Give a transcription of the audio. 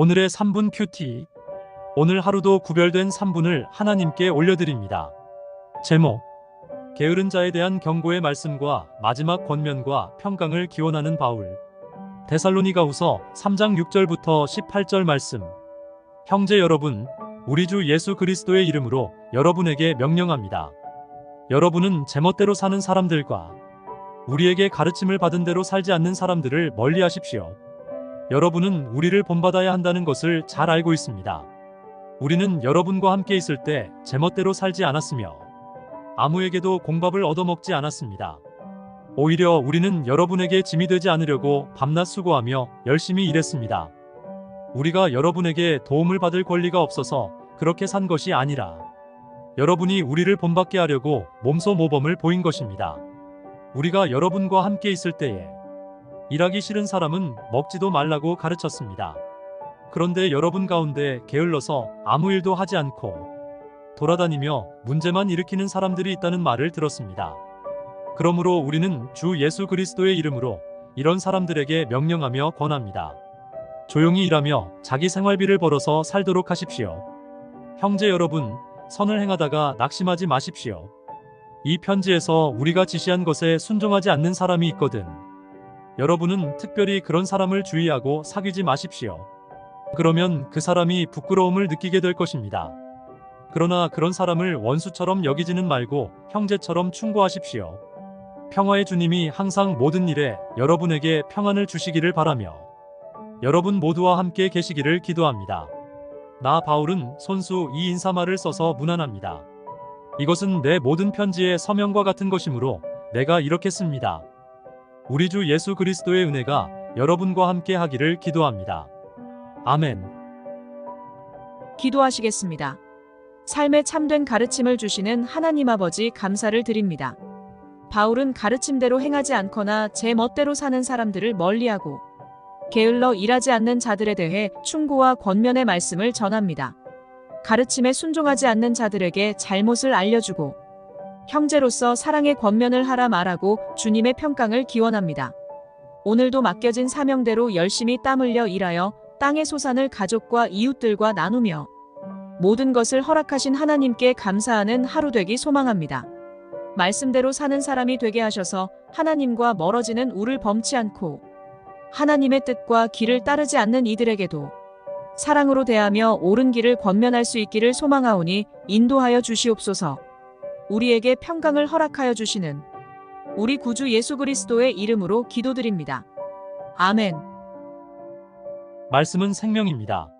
오늘의 3분 큐티. 오늘 하루도 구별된 3분을 하나님께 올려드립니다. 제목. 게으른 자에 대한 경고의 말씀과 마지막 권면과 평강을 기원하는 바울. 데살로니가 후서 3장 6절부터 18절 말씀. 형제 여러분, 우리 주 예수 그리스도의 이름으로 여러분에게 명령합니다. 여러분은 제멋대로 사는 사람들과 우리에게 가르침을 받은 대로 살지 않는 사람들을 멀리 하십시오. 여러분은 우리를 본받아야 한다는 것을 잘 알고 있습니다. 우리는 여러분과 함께 있을 때 제멋대로 살지 않았으며 아무에게도 공밥을 얻어먹지 않았습니다. 오히려 우리는 여러분에게 짐이 되지 않으려고 밤낮 수고하며 열심히 일했습니다. 우리가 여러분에게 도움을 받을 권리가 없어서 그렇게 산 것이 아니라 여러분이 우리를 본받게 하려고 몸소 모범을 보인 것입니다. 우리가 여러분과 함께 있을 때에 일하기 싫은 사람은 먹지도 말라고 가르쳤습니다. 그런데 여러분 가운데 게을러서 아무 일도 하지 않고 돌아다니며 문제만 일으키는 사람들이 있다는 말을 들었습니다. 그러므로 우리는 주 예수 그리스도의 이름으로 이런 사람들에게 명령하며 권합니다. 조용히 일하며 자기 생활비를 벌어서 살도록 하십시오. 형제 여러분, 선을 행하다가 낙심하지 마십시오. 이 편지에서 우리가 지시한 것에 순종하지 않는 사람이 있거든. 여러분은 특별히 그런 사람을 주의하고 사귀지 마십시오. 그러면 그 사람이 부끄러움을 느끼게 될 것입니다. 그러나 그런 사람을 원수처럼 여기지는 말고 형제처럼 충고하십시오. 평화의 주님이 항상 모든 일에 여러분에게 평안을 주시기를 바라며 여러분 모두와 함께 계시기를 기도합니다. 나 바울은 손수 이 인사말을 써서 문안합니다. 이것은 내 모든 편지의 서명과 같은 것이므로 내가 이렇게 씁니다. 우리 주 예수 그리스도의 은혜가 여러분과 함께 하기를 기도합니다. 아멘. 기도하시겠습니다. 삶의 참된 가르침을 주시는 하나님 아버지 감사를 드립니다. 바울은 가르침대로 행하지 않거나 제 멋대로 사는 사람들을 멀리하고 게을러 일하지 않는 자들에 대해 충고와 권면의 말씀을 전합니다. 가르침에 순종하지 않는 자들에게 잘못을 알려주고 형제로서 사랑의 권면을 하라 말하고 주님의 평강을 기원합니다. 오늘도 맡겨진 사명대로 열심히 땀 흘려 일하여 땅의 소산을 가족과 이웃들과 나누며 모든 것을 허락하신 하나님께 감사하는 하루 되기 소망합니다. 말씀대로 사는 사람이 되게 하셔서 하나님과 멀어지는 우를 범치 않고 하나님의 뜻과 길을 따르지 않는 이들에게도 사랑으로 대하며 옳은 길을 권면할 수 있기를 소망하오니 인도하여 주시옵소서. 우리에게 평강을 허락하여 주시는 우리 구주 예수 그리스도의 이름으로 기도드립니다. 아멘. 말씀은 생명입니다.